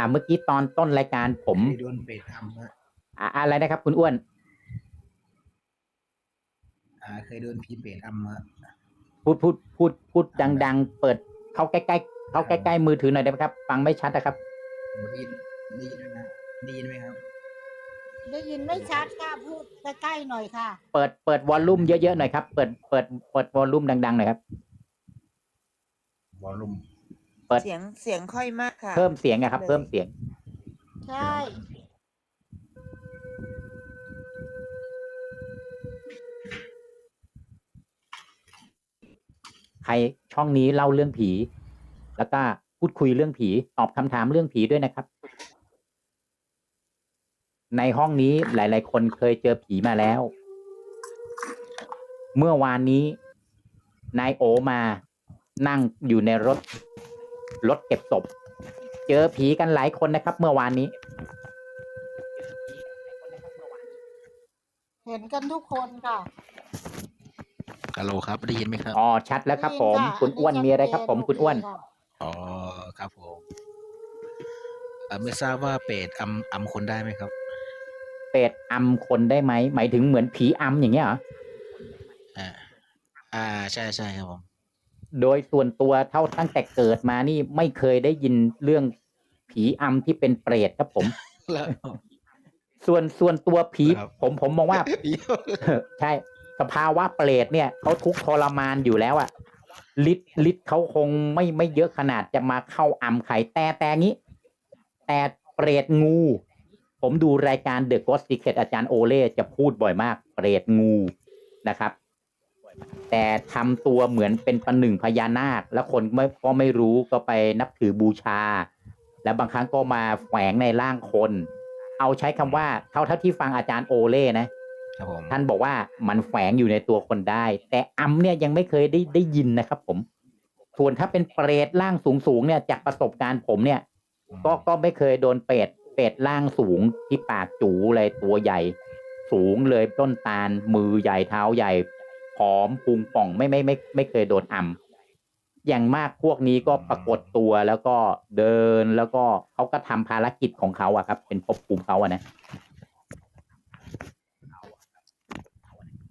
อ่าเมื่อกี้ตอนต้นรายการผมเคยโดนเปรตอำฮะอ่าอะไรนะครับ คุณอ้วน อ่า เคยโดนผีเปรตอำฮะพูดพูดพูดพูดดัง ๆ เปิดเข้าใกล้ๆเข้าใกล้ๆมือถือหน่อยได้ไหมครับ ฟังไม่ชัดนะครับ ได้ยินได้ยินไหมนะได้ยินไหมครับ ได้ยินไม่ชัดค่ะพูดใกล้ๆหน่อยค่ะ เปิดเปิดวอลลุ่มเยอะๆหน่อยครับ เปิดเปิดเปิดวอลลุ่มดังๆหน่อยครับ วอลลุ่ม เปิด เสียงเสียงค่อยมากค่ะ เพิ่มเสียงอะครับ เพิ่มเสียง ใช่ ใครช่องนี้เล่าเรื่องผี แล้วก็พูดคุยเรื่องผีตอบคำถามเรื่องผีด้วยนะครับ ในห้องนี้หลาย ๆ คนเคยเจอผีมาแล้ว เมื่อวานนี้ นายโอมานั่งอยู่ในรถ รถเก็บศพเจอผีกันหลายคนนะครับ เมื่อวานนี้ เห็นกันทุกคนค่ะ ฮัลโหลครับได้ยินไหมครับ อ๋อชัดแล้วครับ ผม ได้ยิะคุณอ้วนมีอะไรครับ ผมคุณอ้วนค่ะอ๋อครับผมอ่าไม่ทราบว่าเปรตอำอำคนได้ไหมครับ เป็ดอำคนได้ไหมหมายถึงเหมือนผีอำอย่างเงี้ยเหรอ อ่าอ่าใช่ใช่ครับผม โดยส่วนตัวเท่าตั้งแต่เกิดมานี่ไม่เคยได้ยินเรื่องผีอำที่เป็นเปรตครับผม แล้ว ส่วนส่วนตัวผีครับ ผมผมมองว่า ใช่ สภาวะเปรตเนี่ยเขาทุกข์ทรมานอยู่แล้วอะฤทธิ์ฤทธิ์เขาคงไม่ไม่เยอะขนาดจะมาเข้าอำไข่แต่แต่งี้ แต่เปรตงู ผมดูรายการ The Ghost Secret อาจารย์โอเล่จะพูดบ่อยมาก เปรตงูนะครับ แต่ทำตัวเหมือนเป็นประหนึ่งพญานาค แล้วคนไม่ก็ไม่รู้ก็ไปนับถือบูชา แล้วบางครั้งก็มาแฝงในร่างคน เอาใช้คำว่าเท่าเท่าที่ฟังอาจารย์โอเล่นะครับผมท่านบอกว่ามันแฝงอยู่ในตัวคนได้ แต่อำเนี่ยยังไม่เคยได้ได้ยินนะครับ ผม ส่วนถ้าเป็นเปรตร่างสูงสูงๆเนี่ยจากประสบการณ์ผมเนี่ย ก็ก็ไม่เคยโดนเปรตเปรตร่างสูงที่ปากจูเลยตัวใหญ่ สูงเลยต้นตาลมือใหญ่เท้าใหญ่ ผอมพุงป่องไม่ไม่ไม่ไม่เคยโดนอำอย่างมากพวกนี้ก็ปรากฏตัวแล้วก็เดินแล้วก็เขาก็ทำภารกิจของเขาอะครับ เป็นภพภูมิเขาอะนะ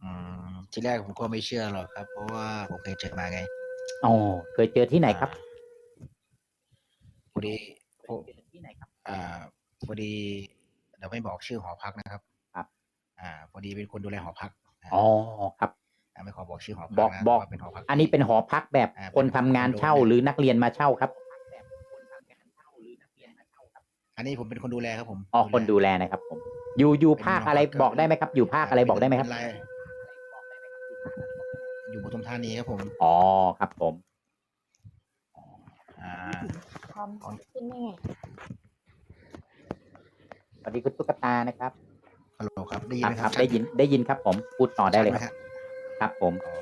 อืมทีแรกผมก็ไม่เชื่อหรอกครับ เพราะว่าผมเคยเจอมาไงอ๋อเคยเจอที่ไหนครับพอดีพออ่าพอดีเดี๋ยวไม่บอกชื่อหอพักนะครับ ครับ อ่า พอดีเป็นคนดูแลหอพักนะอ๋อครับอ่า ไม่ขอบอกชื่อหอพับอกนะบอก ว่าเป็นหอพัก อันนี้เป็นหอพักแบบอ่าคนทำงานเช่าเป็นคอนโด หรือนักเรียนมาเช่าครับอันนี้ผมเป็นคนดูแลครับผมอ๋อคนดูแลนะครับผมอยู่อยู่ภาคอะไรเป็นหอพักบอกได้ไหมครับ อยู่ภาคอะไรบอกได้ไหมครับ เป็นรอยู่ปทุมธานีครับผม อ๋อครับผม อ่า ความที่นี่สวัสดีคุณตุ๊กตานะครับฮัลโหลครับได้ยินครับไหมคครัรับบได้ยินได้ยินครับผมพูดต่อได้เลยชัหมครับ ครับผมอ๋อ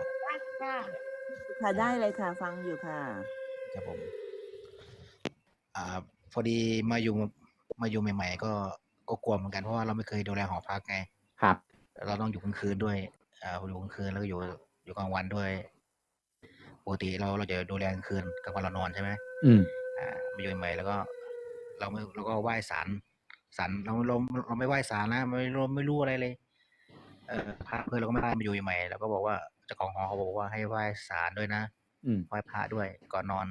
ค่ะ ค่ะได้เลยค่ะ ฟังอยู่ค่ะ ครับผม อ่า พอดีมาอยู่มาอยู่ใหม่ ๆ ก็ก็กลัวเหมือนกันเพราะว่าเราไม่เคยดูแลหอพักไง ครับ เราต้องอยู่กลางคืนด้วยอ่าอยู่กลางคืนแล้วก็อยู่อยู่กลางวันด้วยปกติเราเราจะดูแลกลางคืนกลางวันเรานอนใช่ไหมอืม อ่ามาอยู่ใหม่แล้วก็ เราไม่เราก็ไหว้ศาลศาลเราเราเราไม่ไหว้ศาลนะไม่เราไม่รู้อะไรเลย เออพระเพื่อนเราก็ไม่ได้มาอยู่ใหม่แล้วก็บอกว่าเจ้าของหอเขาบอกว่าให้ไหว้ศาลด้วยนะอืม ไหว้พระด้วยก่อนนอน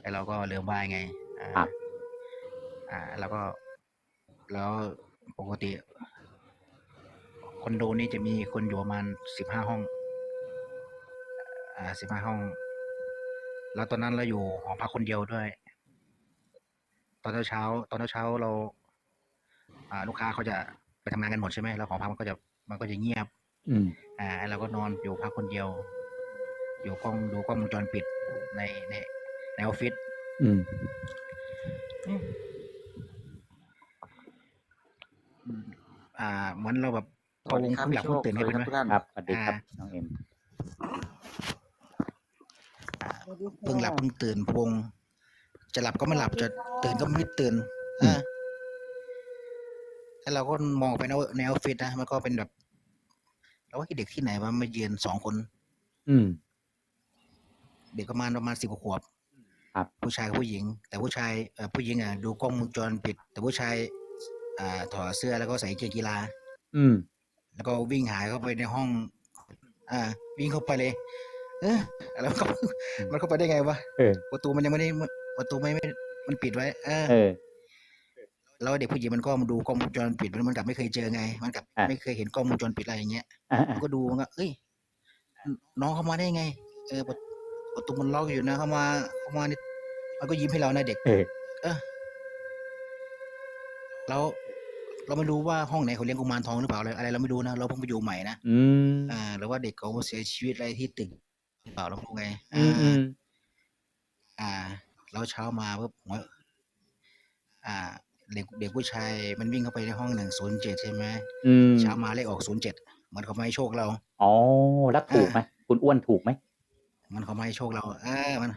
ไอ้เราก็ลืมไหว้ไงอ่าครับ อ่า แล้วก็ แล้วปกติคอนโดนี่จะมีคนอยู่ประมาณสิบห้าห้อง อ่าสิบห้าห้อง แล้วตอนนั้นเราอยู่หอพักคนเดียวด้วย ตอนเช้าๆตอนเช้าๆเรา อ่า ลูกค้าเขาจะไปทำงานกันหมดใช่ไหมแล้วหอพักมันก็จะ มันก็จะเงียบ อืม อ่าเราก็นอนอยู่พักคนเดียว อยู่กล้องดูกล้องวงจรปิดในในในออฟฟิศอืมอ่า เหมือนเราแบบสวัสดีครับเพิ่งหลับพี่โชเพิ่งคตื่นสให้วัสเป็นไหมดีครับทุกท่านครับสวัสดีครับอ่าน้องเอ็มอ่าเพิ่งหลับเพิ่งตื่นพงจะหลับก็ไม่หลับจะตื่นก็ไม่ตื่นอ่าแล้วเราก็มองไปในในออฟฟิศนะมันก็เป็นแบบ เราว่าเด็กที่ไหนว่ามายืนสองคน อืม เด็กประมาณประมาณสิบกว่าขวบครับ ผู้ชายกับผู้หญิง แต่ผู้ชายเอ่อผู้หญิงอะดูกล้องวงจรปิด แต่ผู้ชายอ่าถอดเสื้อแล้วก็ใส่กางเกงกีฬา อืม แล้วก็วิ่งหายเข้าไปในห้อง อ่า วิ่งเข้าไปเลย เออแล้วก็ มันเข้าไปได้ไงวะเออ ประตูมันยังไม่ได้ประตูไม่ไม่มันปิดไว้ เออ เออ แล้วเด็กผู้หญิงมันก็มาดูกล้องวงจรปิดมันมันกลับไม่เคยเจอไง มันกลับอะไม่เคยเห็นกล้องวงจรปิดอะไรอย่างเงี้ยอ่ามันก็ดูมันก็เอ้ยน้องเข้ามาได้ไง เออประประตูมันล็อกอยู่นะเข้ามาเข้ามานี่มันก็ยิ้มให้เรานะเด็กเออเออแล้วเราไม่รู้ว่าห้องไหนเขาเลี้ยงกุมารทองหรือเปล่าอะไรอะไรเราไม่รู้นะเราเพิ่งไปอยู่ใหม่นะอืมอ่าหรือว่าเด็กเขาเสียชีวิตอะไรที่ตึกหรือเปล่าเราไม่รู้ไงอืมอืมอ่า แล้วเช้ามาปุ๊บหัวอ่า เด็กเด็กผู้ชายมันวิ่งเข้าไปในห้องหนึ่งศูนย์เจ็ดใช่ไหมอืมเช้ามาเลขออกศูนย์เจ็ดมันเขามาให้โชคเรา อ๋อแล้วถูกไหมคุณอ้วนถูกไหมมันเขามาให้โชคเราอ่ามัน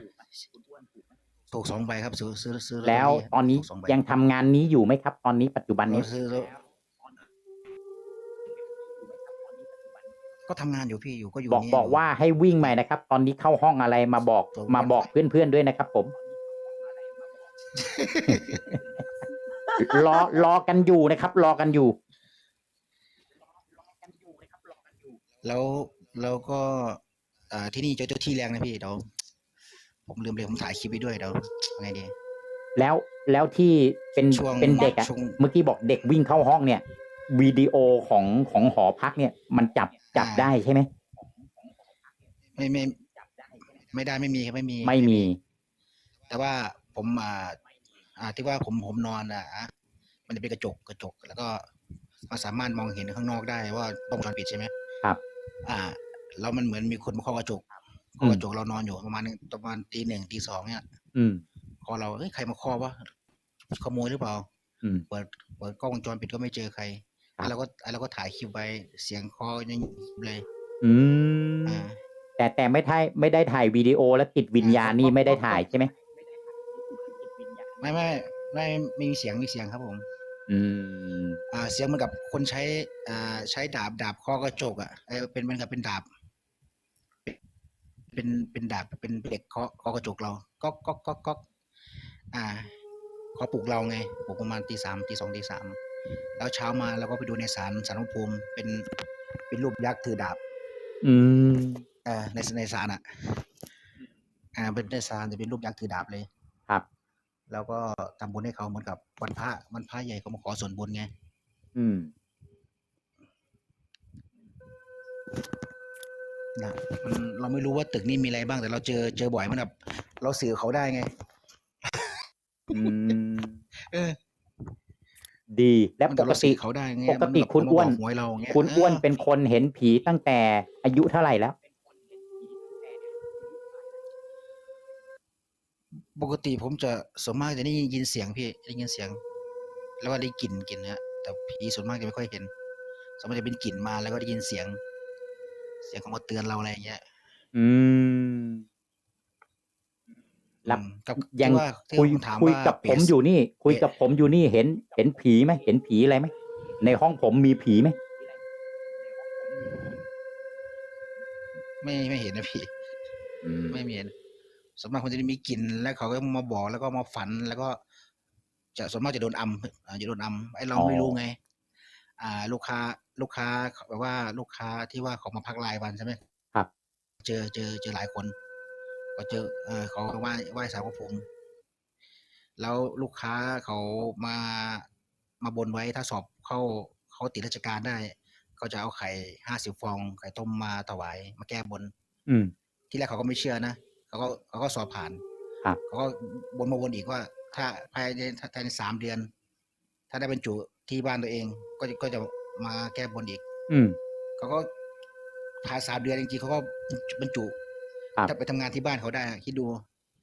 ถูกสองใบครับซื้อซื้อซื้อตเตอรี่แล้วตอนนี้ถูกสองใบยังทำงานนี้อยู่ไหมครับ ตอนนี้ปัจจุบันนี้เราซื้อแล้วก็ทำงานอยู่พี่อยู่ก็อยู่บอกนี่บอกว่าให้วิ่งใหม่นะครับ ตอนนี้เข้าห้องอะไรมาบอกบอกมาบอกเพื่อนๆด้วยนะครับ ผม รอรอกันอยู่นะครับ รอกันอยู่ แล้วแล้วก็อ่าที่นี่เจ้าเจ้าที่แรงนะพี่เดี๋ยวผมลืมเลยผมถ่ายคลิปไว้ด้วยเดี๋ยวยังไงดี แล้วแล้วที่เป็นช่วงเป็นเด็กอะช่วง เมื่อกี้บอกเด็กวิ่งเข้าห้องเนี่ยวิดีโอของของหอพักเนี่ย มันจับจับอ่าได้ใช่ไหมไม่ไม่ ไม่ได้ไม่มีครับไม่มี ไม่มี แต่ว่าผมอ่า อ่า ที่ว่าผมผมนอนอะอะมันจะเป็นกระจกกระจก แล้วก็มันสามารถมองเห็นข้างนอกได้ว่ากล้องวงจรปิดใช่ไหมครับ อ่าแล้วมันเหมือนมีคนมาเคาะกระจกเคาะกระจกเรานอนอยู่ประมาณประมาณตีหนึ่งตีสองเนี่ย อืมเคอเราเอ้ยใครมาเคาะวะขโมยหรือเปล่าอืมเปิดเปิดกล้องวงจรปิดก็ไม่เจอใครครับแล้วเราก็แล้วเราก็ถ่ายคลิปไว้เสียงเคอยังเลย อืมอ่าแต่แต่ไม่ถ่ายไม่ได้ถ่ายวิดีโอแล้วติดวิญญาณนี่ไม่ได้ถ่ายใช่ไหม ไม่ไม่ไม่ไม่มีเสียงมีเสียงครับผม อืม อ่า เสียงเหมือนกับคนใช้ อ่า ใช้ดาบดาบเคอกระจกอะเออเป็นเหมือนกับเป็นดาบ เป็นเป็นดาบเป็นเหล็กเคาะเคาะกระจกเราก๊อกก๊อกก๊อกก๊อกอ่าเคาะปลุกเราไงปลุกประมาณตีสามตีสองตีสามแล้วเช้ามาเราก็ไปดูในศาลศาลพระภูมิเป็นเป็นรูปยักษ์ถือดาบ อืมเออในในศาลอะ อ่า เป็นในศาลจะเป็นรูปยักษ์ถือดาบเลยครับ แล้วก็ทำบุญให้เขาเหมือนกับวันพระวันพระใหญ่เขามาขอส่วนบุญไง อืมนะมันเราไม่รู้ว่าตึกนี้มีอะไรบ้างแต่เราเจอเจอบ่อยมันแบบเราสื่อเขาได้ไง อืม เออ ดีและมันปกับกเราติสื่อเขาได้ไงปกติมันแบบคุณอ้วนมาบกหวยเราอย่างเงี้ยคุณอ้วนเออเป็นคนเห็นผีตั้งแต่อายุเท่าไหร่แล้ว ปกติผมจะส่วนมากจะได้ยินเสียงพี่ได้ยินเสียง แล้วก็ได้กลิ่นกลิ่นนะแต่ผีส่วนมากจะไม่ค่อยเห็นส่วนมากจะเป็นกลิ่นมาแล้วก็ได้ยินเสียง เสียงเขามาเตือนเราอะไรอย่างเงี้ย อืมรับอืมกับยังที่ว่าที่คุยผมถามคุยว่ากับเปผมสอยู่นี่ คุยเปสกับผมอยู่นี่เห็น เห็นผีไหมเห็นผีอะไรไหมในห้องผมมีผีไหมไม่ไม่เห็นนะพี่อืมไม่มีเห็น ส่วนมากคนจะมีกลิ่นแล้วเขาก็มาบอกแล้วก็มาฝันแล้วก็ จะส่วนมากจะโดนอำอ่าจะโดนอำไอ้เราไม่รู้ไง อ่า ลูกค้าลูกค้าแบบว่าลูกค้าที่ว่าเขามาพักรายวันใช่ไหมครับ เจอเจอเจอหลายคน ก็เจอ เออเขาไหว้ไหว้สารพระภูมิแล้วลูกค้าเขามามาบนไว้ถ้าสอบเข้าเขาติดราชการได้ก็จะเอาไข่ห้าสิบฟองไข่ต้มมาถวายมาแก้บน อืมที่แรกเขาก็ไม่เชื่อนะ เขาก็เขาก็สอบผ่านครับ เขาก็บนมาวนอีกว่า ถ้าภายในภายในสามเดือน ถ้าได้บรรจุที่บ้านตัวเอง ก็จะก็จะมาแก้บนอีก อืม เขาก็ภายสามเดือนจริงๆเขาก็บรรจุครับ ถ้าไปทำงานที่บ้านเขาได้อะคิดดู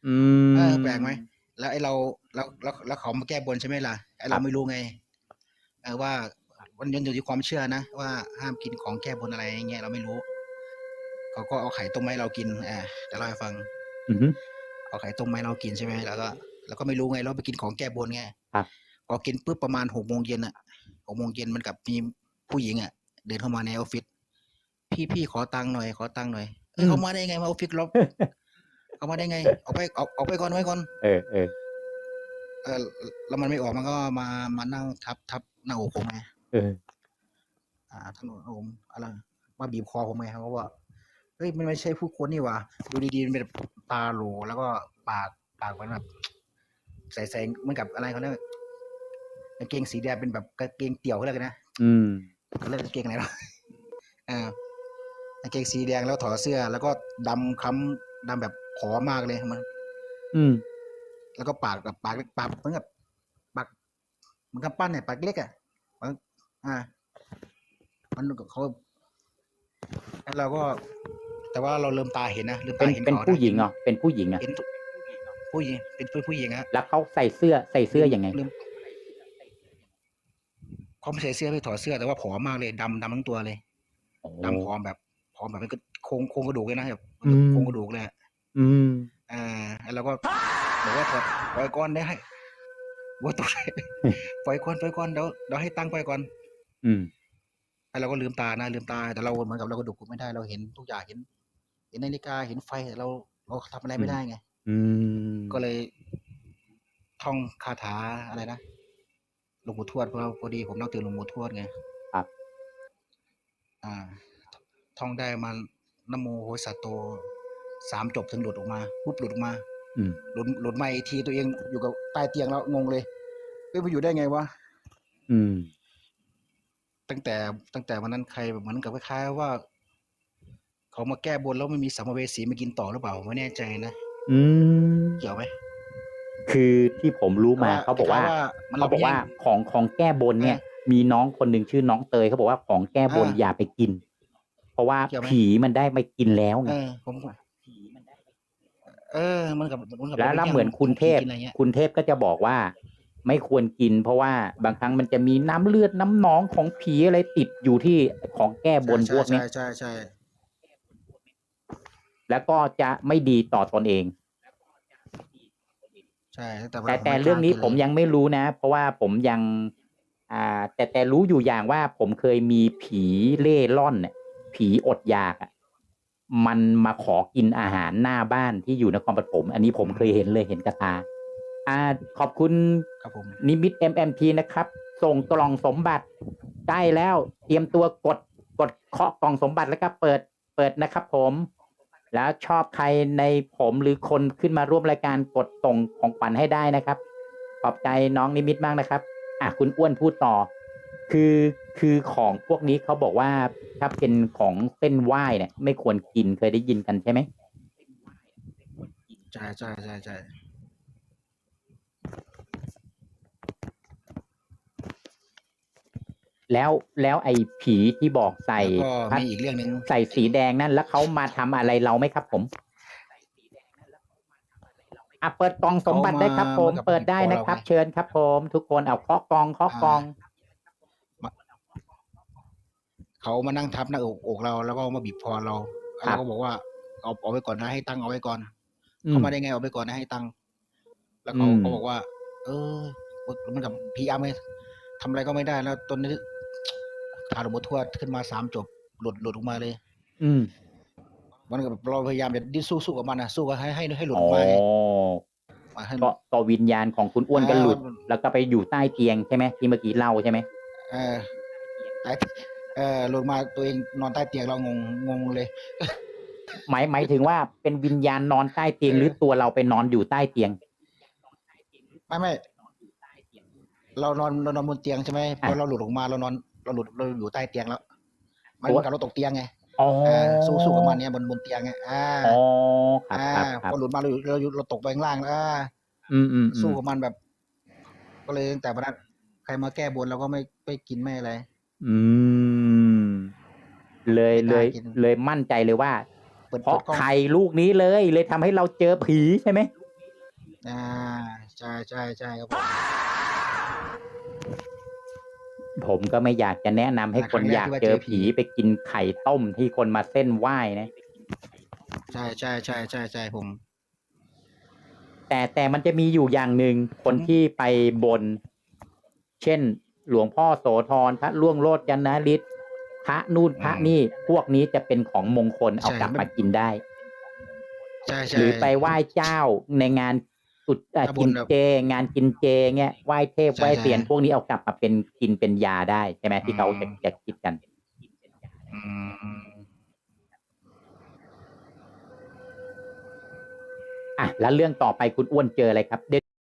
อืม เออแปลกไหม แล้วไอ้เราแล้วแล้วแล้วเขามาแก้บนใช่ไหมล่ะไอ้คเรารับไม่รู้ไงเออว่ามันยังอยู่ที่ความเชื่อนะว่าห้ามกินของแก้บนอะไรอย่างเงี้ยเราไม่รู้ เขาก็เอาไข่ต้มมาให้เรากินอ่าจะเล่าให้ฟังอือหือ เอาไข่ต้มมาให้เรากินใช่ไหมแล้วก็เราก็ไม่รู้ไงเราไปกินของแก้บนไงครับพอกินปุ๊บประมาณหกโมงเย็นอะหกโมงเย็นมันกับมีผู้หญิงอะเดินเข้ามาในออฟฟิศพี่พี่ขอตังค์หน่อยขอตังค์หน่อยเอ้ยเขามาได้ไงมาออฟฟิศเราเอามาได้ไงเอาไปเอาเอาไปก่อนไว้ก่อนเออเออเออแล้วมันไม่ออกมันก็มามานั่งทับทับหน้าอกผมไงเออ อ่าถนนผมอะไรมาบีบคอผมไงเขาก็ว่าเฮ้ยมันไม่ใช่ผู้คนนี่หว่าดูดีๆมันเป็น ตาโหลแล้วก็ปากปากมันแบบใส่ใส่เหมือนกับอะไรเขาเรียกกางเกงสีแดงเป็นแบบกางเกงเตี่ยวเขาเรียกกันนะอืมเขาเรียกกางเกงอะไรเนาะอ่ากางเกงสีแดงแล้วถอดเสื้อ แล้วก็ดำค้ำดำแบบผอมมากเลยมัน อืม แล้วก็ปากแบบปากปากเหมือนกับปากเหมันกับปั้นเนี่ยปากเล็กอะมันอ่ามันก็เขาแล้วเราก็ แต่ว่าเราเริ่มตาเห็นนะเริ่มเป็ตานเห็นเป็นขาะผู้หญิงเหรอเป็นผู้หญิงอะเห็นผู้หญิงเป็นผู้ผู้หญิงฮะแล้วเขาใส่เสื้อใส่เสื้อยังไงลืมเขาไม่ใส่เสื้อไม่ถอดเสื้อแต่ว่าผอมมากเลยดำดำทั้งตัวเลยโอ้ดำผอมแบบผอมแบบเป็นโครงโครงกระดูกเลยนะแบบอืมโครงกระดูกเลยอะอืม อ่าแล้วเราก็บอกว่าถอดปล่อยก่อนได้ให้ว่าตกใจปล่อยก่อนปล่อยก่อนเดี๋ยวเดี๋ยวให้ตั้งค์ปล่อยก่อน อืม แล้วเราก็ลืมตานะลืมตาแต่เราเหมือนกับเรากระดูกไม่ได้เราเห็นทุกอย่างเห็น เห็นนาฬิกาเห็นไฟแต่เราเราทำอะไรไม่ได้ไง อืมก็เลยท่องคาถาอะไรนะหลวงปู่ทวดเพราะพอดีผมนับถือหลวงปู่ทวดไงครับ อ่า ท่องได้มานะโมโหสัตโตสามจบถึงหลุดออกมาปุ๊บหลุดออกมา อืมหลุดหลุดมาอีกทีตัวเองอยู่กับใต้เตียงแล้วงงเลยเอ้ยไปอยู่ได้ไงวะอืมตั้งแต่ตั้งแต่วันนั้นใครแบบเหมือนกับคล้ายๆว่า เขามาแก้บนแล้วไม่มีสัมภเวสีมากินต่อหรือเปล่าไม่แน่ใจนะอืมเกี่ยวไหมคือที่ผมรู้มาแต่เขาบอกว่าคล้ยๆมันเขาบอกว่าไปแย่งของของแก้บนเนี่ย มีน้องคนหนึ่งชื่อน้องเตยเขาบอกว่าของแก้บนอ่าอย่าไปกิน เพราะว่าเกี่ยวไหมผีมันได้ไม่กินแล้วไงเออผมก็เออมันกับมันกับแล้วแล้วไปย่างเหมือนคุณเทพกินอะไรเงี้ยคุณเทพก็จะบอกว่า ไม่ควรกิน เพราะว่าบางครั้งมันจะมีน้ำเลือดน้ำหนองของผีอะไรติดอยู่ที่ของแก้บนพวกเนี้ยใช่ใช่ใช่ แล้วก็จะไม่ดีต่อตนเอง ใช่แต่แต่แต่เรื่องนี้ผมยังไม่รู้นะ เพราะว่าผมยังอ่าแต่แต่รู้อยู่อย่างว่าผมเคยมีผีเล่ร่อนเนี่ยผีอดอยากอะมันมาขอกินอาหารหน้าบ้านที่อยู่นครปฐมอันนี้ผมเคยเห็นเลยเห็นกระตาอ่าขอบคุณครับผมนิมิต MMT นะครับ ส่งกล่องสมบัติใกล้แล้วเตรียมตัวกดกดเคาะกล่องสมบัติแล้วก็เปิดเปิดนะครับผม แล้วชอบใครในผมหรือคนขึ้นมาร่วมรายการกดตรงของขวัญให้ได้นะครับ ขอบใจน้องนิมิตมากนะครับ อะคุณอ้วนพูดต่อ คือคือของพวกนี้เขาบอกว่าถ้าเป็นของเส้นไหว้เนี่ย ไม่ควรกินเคยได้ยินกันใช่ไหมใช่ใช่ใช่ใช่ แล้วแล้วไอ้ผีที่บอกใส่แล้วก็พัดมีอีกเรื่องหนึ่ง ใส่สีแดงนั่น แล้วเขามาทำอะไรเราไหมครับ ผมอะเปิดกล่องสมบัติได้ครับผมเปิดได้นะครับ เชิญครับ ผม ทุกคนเอาเคาะกล่องเคาะกล่องเขามานั่งทับหน้าอกอกเราแล้วก็มาบีบคอเราครัเราบก็บอกว่าเอาเอาไว้ก่อนนะให้ตั้งเอาไว้ก่อนอืเขาม มาได้ไงเอาไว้ก่อนนะให้ตั้งแล้วเขาอืมก็บอกว่า เออมันกับพีอาร์ไม่ทำอะไรก็ไม่ได้แล้วตอนนี้ทาหลวงพ่อทวดขึ้นมาสามจบ หลุดหลุดออกมาเลย อืม มันก็แบบเราพยายามจะดิ้นสู้สู้กับมันนะสู้กับให้ให้ให้หลุดออกมาไงมาให้ ก็ก็วิญญาณของคุณอ้วนก็หลุด อ่า แล้วก็ไปอยู่ใต้เตียงใช่ไหมที่เมื่อกี้เล่าใช่ไหมเออเออหลุดมาตัวเองนอนใต้เตียงเรางงงงเลย หมายหมายถึงว่าเป็นวิญญาณนอนใต้เตียงหรือตัวเราไปนอนอยู่ใต้เตียง ไม่ไม่เรานอนเรานอนบนเตียงใช่ไหมพอเราหลุดออกมาเรานอน เราหลุดเราอยู่ใต้เตียงแล้ว มันตัวเหมือนกับเราตกเตียงไงอ๋ออ่าสู้สู้กับมันเนี่ยบนบนเตียงไงอ่าอ๋อครับอ่าครับคพรับอหลุดมาเราอยู่เราอยู่เราตกไปข้างล่างแล้วอ่าอืมอืมอืสู้มกับมันแบบ ก็เลยตั้งแต่วันนั้นใครมาแก้บนเราก็ไม่ไม่กินไม่อะไร อืม เลยเลยไม่กล้ากินเลยมั่นใจเลยว่าเปิดเพราะปิดกล้องไข่ลูกนี้เลย เลยทำให้เราเจอผีใช่ไหมอ่าใช่ใช่ใช่ครับผม ผมก็ไม่อยากจะแนะนำให้คนอยากเจอผีไปกินไข่ต้มที่คนมาเส้นไหว้นะ ใช่ใช่ใช่ใช่ใช่ผม แต่แต่มันจะมีอยู่อย่างหนึ่งคนที่ไปบน เช่น หลวงพ่อโสธรพระล่วงโลดยนนาริศพระนู่นพระนี่ พวกนี้จะเป็นของมงคลเอากลับมากินได้ ใช่ใช่หรือไปไหว้เจ้าในงาน สุดอะทำบุกิญนแบบ เจ งานกินเจเงี้ยไหว้เทพใช่ไหว้เตียนใช่พวกนี้เอากลับมาเป็นกินเป็นยาได้ใช่ไหมที่เขาอืจะม จะคิดกัน อืมอะแล้วเรื่องต่อไปคุณอ้วนเจออะไรครับเดี๋ยว